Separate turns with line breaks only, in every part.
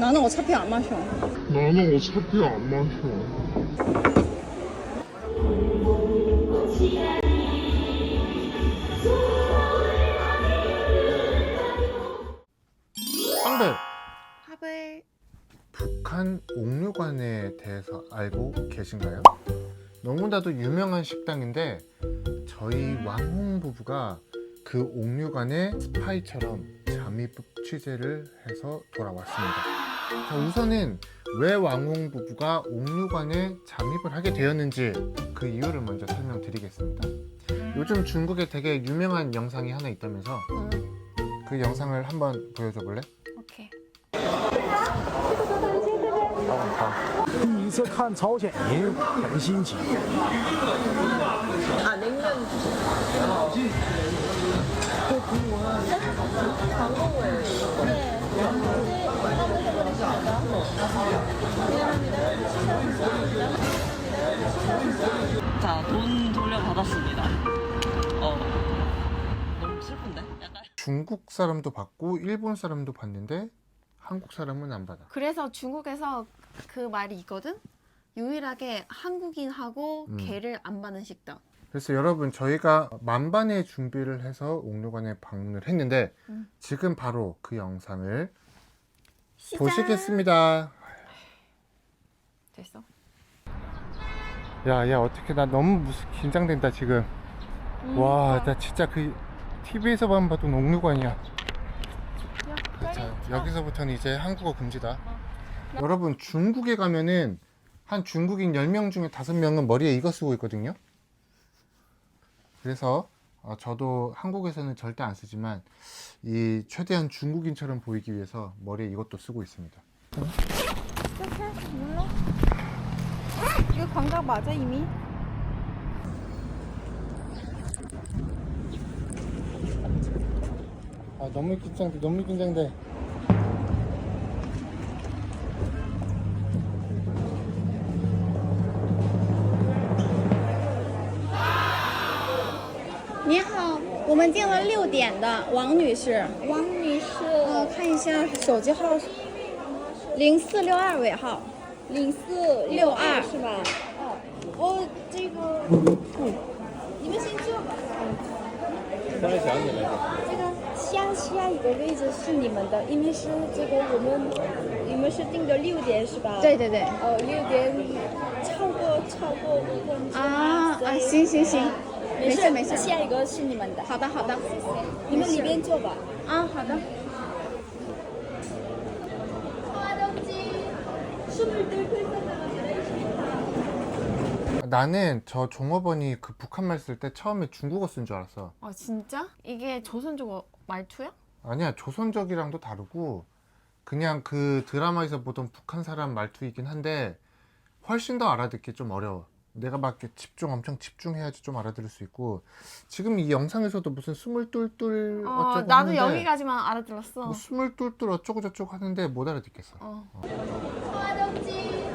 나는 어차피 안 마셔.
나는 어차피 안 마셔.
빵들
합을
북한 옥류관에 대해서 알고 계신가요? 너무나도 유명한 식당인데 저희 왕홍 부부가 그 옥류관에 스파이처럼 잠입 취재를 해서 돌아왔습니다. 자, 우선은 왜 왕홍 부부가 옥류관에 잠입을 하게 되었는지 그 이유를 먼저 설명드리겠습니다. 요즘 중국에 되게 유명한 영상이 하나 있다면서
응.
그 영상을 한번 보여줘 볼래?
오케이.
第一次看朝鲜人很新奇。
자, 돈 돌려받았습니다. 어, 너무 슬픈데? 약간.
중국 사람도 받고 일본 사람도 받는데 한국 사람은 안 받아.
그래서 중국에서 그 말이 있거든. 유일하게 한국인하고
음.
개를 안 받는 식당.
그래서 여러분 저희가 만반의 준비를 해서 옥류관에 방문을 했는데
음.
지금 바로 그 영상을
시작.
보시겠습니다.
됐어.
야, 야 어떻게 나 너무 무슨 긴장된다 지금.
음,
와, 나 진짜 그 TV에서만 봤던 옥류관이야.
야,
자. 여기서부터는 이제 한국어 금지다. 여러분 중국에 가면은 한 중국인 10명 중에 5명은 머리에 이거 쓰고 있거든요. 그래서 어, 저도 한국에서는 절대 안 쓰지만 이 최대한 중국인처럼 보이기 위해서 머리에 이것도 쓰고 있습니다.
시작해. 눌러. 이거 광각 맞아 이미?
아 너무 긴장돼, 너무 긴장돼.
们订了六点的王女士，
王女士，
呃，看一下手机号，零四六二尾号。
零四
六二
是吧？哦，哦，这个，你们先坐吧。
突然想起来，
这个下下一个位置是你们的，因为是这个我们你们是定的六点是吧？
对。对对。
哦，六点超过超过五分钟
啊啊，行行行，
没
没事没事。
下一个是你们的，
好的好的，
你们里边坐吧。
啊好的。
나는 저 종업원이 그 북한말 쓸 때 처음에 중국어 쓴 줄 알았어.
아 진짜? 이게 조선족 어- 말투야?
아니야 조선적이랑도 다르고 그냥 그 드라마에서 보던 북한 사람 말투이긴 한데 훨씬 더 알아듣기 좀 어려워 내가 막 이렇게 집중 엄청 집중해야지 좀 알아들을 수 있고 지금 이 영상에서도 무슨 숨을 뚫뚫
어,
어쩌고
나도
하는데
여기까지만 알아들었어.
뭐 숨을 뚫뚫 어쩌고 저쩌고 하는데 못 알아듣겠어.
어.
서화정지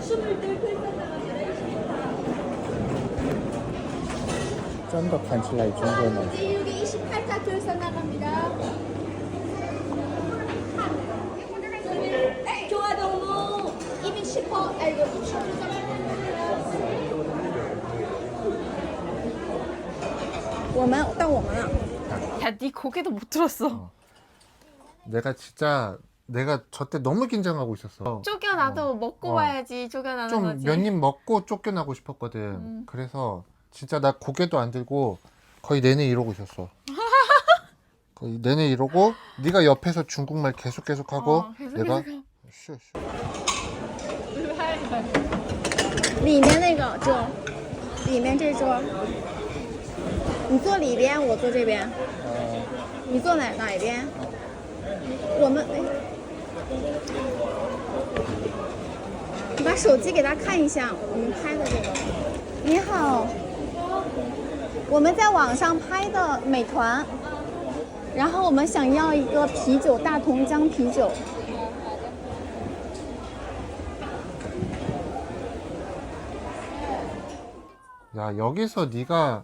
숨을 뚫고
있었다가 좀 더 간칠라 이 정도 28차 결선 나갑니다. 교화동무 210호 알고 있죠.
我们到我们了。
야, 네 고개도 못 들었어.
내가 진짜 내가 저 때 너무 긴장하고 있었어
쫓겨나도 먹고
어.
와야지 쫓겨나는
좀
거지.
몇 입 먹고 쫓겨나고 싶었거든.
음.
그래서 진짜 나 고개도 안 들고 거의 내내 이러고 있었어. 거의 내내 이러고 네가 옆에서 중국말 계속 계속 하고
어, 계속
내가
계속
쉬, 쉬.
里面那个桌，里面这桌， 你坐里边，我坐这边。你坐哪哪一边？我们哎，你把手机给他看一下，我们拍的这个。你好，我们在网上拍的美团，然后我们想要一个啤酒，大同江啤酒。
야 여기서 네가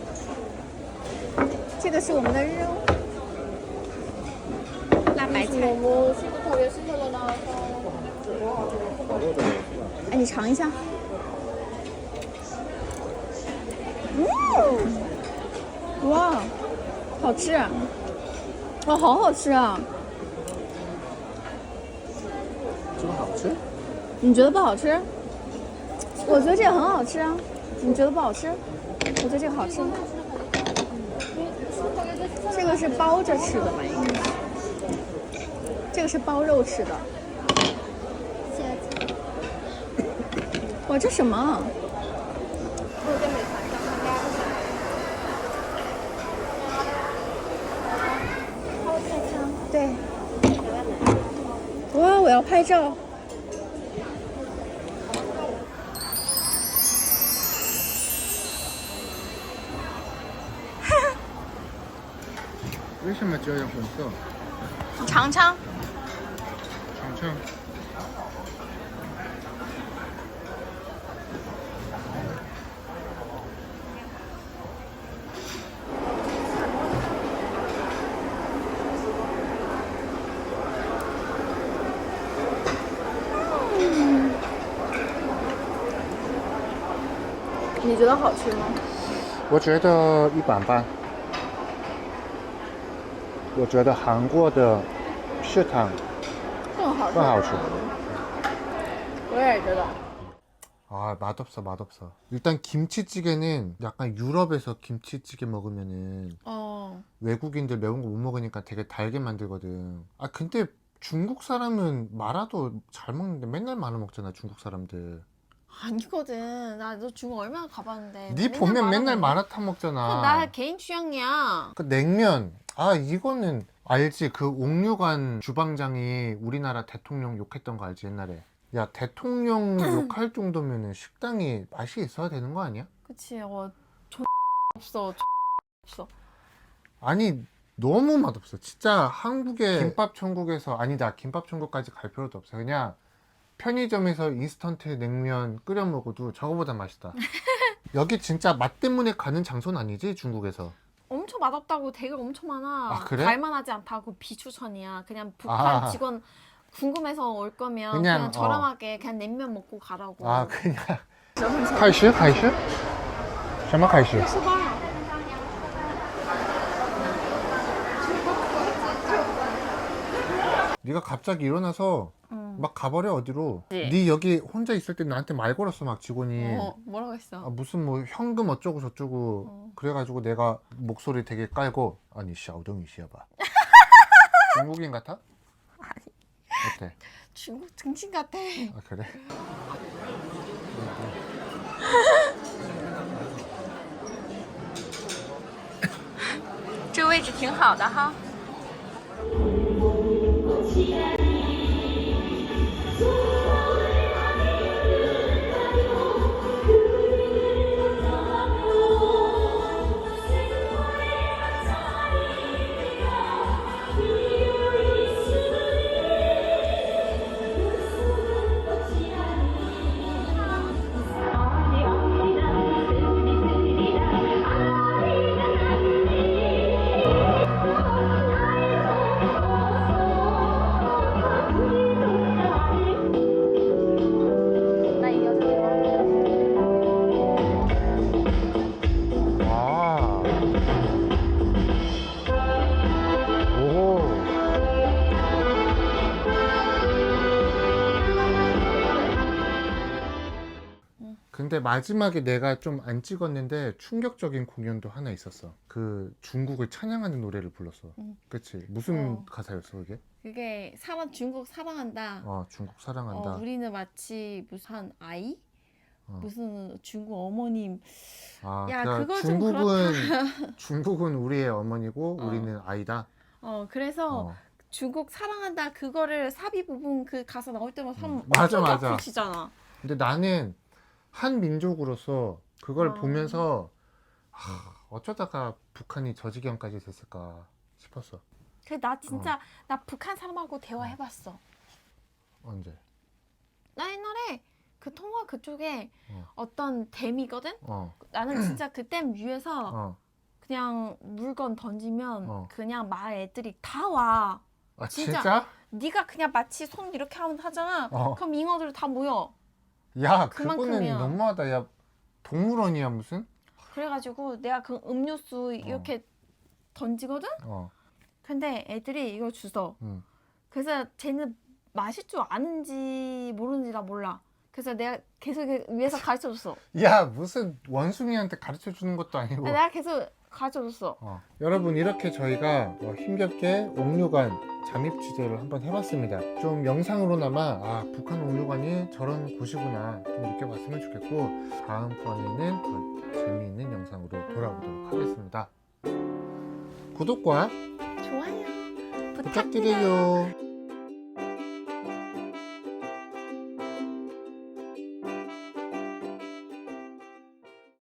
这个是我们的肉，辣白菜。哎，你尝一下。嗯，哇，好吃！哇，好好吃啊！
这个好吃？
你觉得不好吃？我觉得这个很好吃啊。你觉得不好吃？我觉得这个好吃。这个是包着吃的吧？应该是。这个是包肉吃的。哇，这什么？对。哇，我要拍照。
什么这样红色？
你尝尝。
尝尝。
你觉得好吃吗？
我觉得一般般。 我觉得韩国的食堂
更好吃。
更好吃。
我也觉得。
아 맛없어 맛없어 일단 김치찌개는 약간 유럽에서 김치찌개 먹으면은
어.
외국인들 매운 거 못 먹으니까 되게 달게 만들거든 아 근데 중국 사람은 마라도 잘 먹는데 맨날 마라 먹잖아 중국 사람들
아니거든. 나너 중국 얼마나 가봤는데.
네 보면 맨날
먹는데.
마라탕 먹잖아
그건 나 개인 취향이야.
그 냉면 아 이거는 알지 그 옥류관 주방장이 우리나라 대통령 욕했던 거 알지 옛날에 야 대통령 욕할 정도면은 식당이 맛이 있어야 되는 거 아니야?
그치. 어. X 없어. X 없어.
아니 너무 맛없어 진짜 한국의 김밥 천국에서 아니다 김밥 천국까지 갈 필요도 없어 그냥 편의점에서 인스턴트 냉면 끓여 먹어도 저거보다 맛있다 여기 진짜 맛 때문에 가는 장소는 아니지 중국에서
엄청 맛없다고 되게 엄청 많아.
아, 그래?
갈만하지 않다고 비추천이야. 그냥 북한
아.
직원 궁금해서 올 거면
그냥,
그냥,
어.
저렴하게 그냥 냉면 먹고 가라고.
아 그냥 开始开始什么开始 네가 갑자기 일어나서
응.
막 가버려 어디로
네.
네 여기 혼자 있을 때 나한테 말 걸었어 막 직원이
어, 뭐라고 했어?
아, 무슨 뭐 현금 어쩌고 저쩌고
어.
그래가지고 내가 목소리 되게 깔고 아니 샤오동이 시야봐 중국인 같아?
아니.
어때?
중국 등신 같아.
아 그래?
这个位置挺好的哈。
근데 마지막에 내가 좀 안 찍었는데 충격적인 공연도 하나 있었어. 그 중국을 찬양하는 노래를 불렀어.
응.
그치? 무슨
어.
가사였어 그게?
그게 사랑 중국 사랑한다.
어 중국 사랑한다.
어, 우리는 마치 무슨 한 아이?
어.
무슨 중국 어머님.
아,
야,
그러니까
그거 좀
중국은 중국은 우리의 어머니고
어.
우리는 아이다.
어, 그래서
어.
중국 사랑한다 그거를 사비 부분 그 가사 나올 때마다 사람
음, 맞아, 맞아.
아프시잖아.
근데 나는 한 민족으로서 그걸
어.
보면서 하, 어쩌다가 북한이 저 지경까지 됐을까 싶었어.
그 나 진짜 나 북한 사람하고 대화해봤어.
언제?
나 옛날에 그 통화 그쪽에
어.
어. 떤 댐이거든.
어,
나는 진짜 그 댐 위에서
어.
그냥 물건 던지면
어.
그냥 마을 애들이 다 와.
아
진짜?
진짜?
네가 그냥 마치 손 이렇게 하면 하잖아.
어.
그럼 잉어들 다 모여.
야, 그거는
그만큼이야.
너무하다. 야, 동물원이야 무슨?
그래가지고 내가 그 음료수 이렇게 던지거든.
어,
근데 애들이 이걸 주워.
응.
그래서 쟤는 마실 줄 아는지 모르는지 나 몰라. 그래서 내가 계속 위에서 가르쳐줬어.
야, 무슨 원숭이한테 가르쳐 주는 것도 아니고.
내가 계속 가르쳐줬어.
어. 여러분 이렇게 저희가 어, 힘겹게 옥류관 잠입 취재를 한번 해봤습니다. 좀 영상으로나마 아 북한 옥류관이 저런 곳이구나 좀 느껴봤으면 좋겠고 다음번에는 더 재미있는 영상으로 돌아오도록 하겠습니다. 구독과
좋아요. 부탁드려요.
부탁드려요.